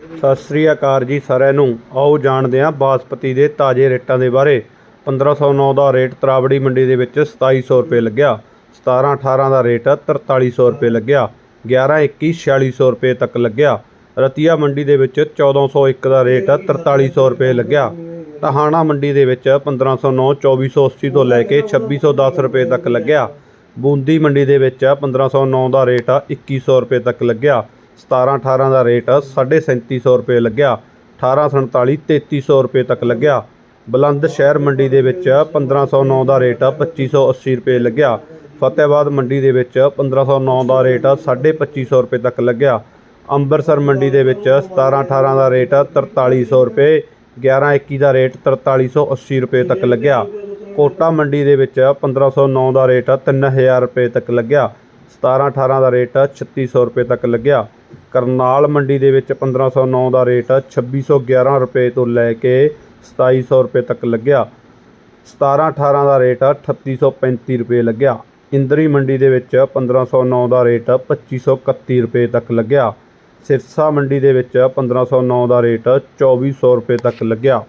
ਸਤਿ ਸ੍ਰੀ ਅਕਾਲ ਜੀ ਸਾਰਿਆਂ ਨੂੰ। ਆਓ ਜਾਣਦੇ ਹਾਂ ਬਾਸਪਤੀ ਦੇ ਤਾਜ਼ੇ ਰੇਟਾਂ ਦੇ ਬਾਰੇ। 1509 ਦਾ ਰੇਟ ਤਰਾਵੜੀ ਮੰਡੀ ਦੇ ਵਿੱਚ 2700 ਰੁਪਏ ਲੱਗਿਆ। 17 18 ਦਾ ਰੇਟ 4300 ਰੁਪਏ ਲੱਗਿਆ। 11 21 4600 ਰੁਪਏ ਤੱਕ ਲੱਗਿਆ। ਰਤੀਆ ਮੰਡੀ ਦੇ ਵਿੱਚ 1401 ਦਾ ਰੇਟ 4300 ਰੁਪਏ ਲੱਗਿਆ। ਟਹਾਣਾ ਮੰਡੀ ਦੇ ਵਿੱਚ 1509 2480 ਤੋਂ ਲੈ ਕੇ 2610 ਰੁਪਏ ਤੱਕ ਲੱਗਿਆ। ਬੂੰਦੀ ਮੰਡੀ ਦੇ ਵਿੱਚ 1509 ਦਾ ਰੇਟ 2100 ਰੁਪਏ ਤੱਕ ਲੱਗਿਆ। 17 18 ਦਾ ਰੇਟ 3750 ਰੁਪਏ ਲੱਗਿਆ 18 47 3300 ਰੁਪਏ ਤੱਕ ਲੱਗਿਆ। ਬੁਲੰਦ ਸ਼ਹਿਰ ਮੰਡੀ ਦੇ ਵਿੱਚ 1509 ਦਾ ਰੇਟ 2580 ਰੁਪਏ ਲੱਗਿਆ। ਫਤਿਹਾਬਾਦ ਮੰਡੀ ਦੇ ਵਿੱਚ 1509 ਦਾ ਰੇਟ 2550 ਰੁਪਏ ਤੱਕ ਲੱਗਿਆ। ਅੰਮ੍ਰਿਤਸਰ ਮੰਡੀ ਦੇ ਵਿੱਚ 17 18 ਦਾ ਰੇਟ 4300 ਰੁਪਏ 11 21 ਦਾ ਰੇਟ 4380 ਰੁਪਏ ਤੱਕ ਲੱਗਿਆ। ਕੋਟਾ ਮੰਡੀ ਦੇ ਵਿੱਚ 1509 ਦਾ ਰੇਟ 3000 ਰੁਪਏ ਤੱਕ ਲੱਗਿਆ। 17 18 ਦਾ ਰੇਟ 3600 ਰੁਪਏ ਤੱਕ ਲੱਗਿਆ। ਕਰਨਾਲ ਮੰਡੀ ਦੇ ਵਿੱਚ 1509 ਦਾ ਰੇਟ 2611 ਰੁਪਏ ਤੋਂ ਲੈ ਕੇ 2700 ਰੁਪਏ ਤੱਕ ਲੱਗਿਆ। 17 18 ਦਾ ਰੇਟ 3835 ਰੁਪਏ ਲੱਗਿਆ। ਇੰਦਰੀ ਮੰਡੀ ਦੇ ਵਿੱਚ 1509 ਦਾ ਰੇਟ 2531 ਰੁਪਏ ਤੱਕ ਲੱਗਿਆ। ਸਿਰਸਾ ਮੰਡੀ ਦੇ ਵਿੱਚ 1509 ਦਾ ਰੇਟ 2400 ਰੁਪਏ ਤੱਕ ਲੱਗਿਆ।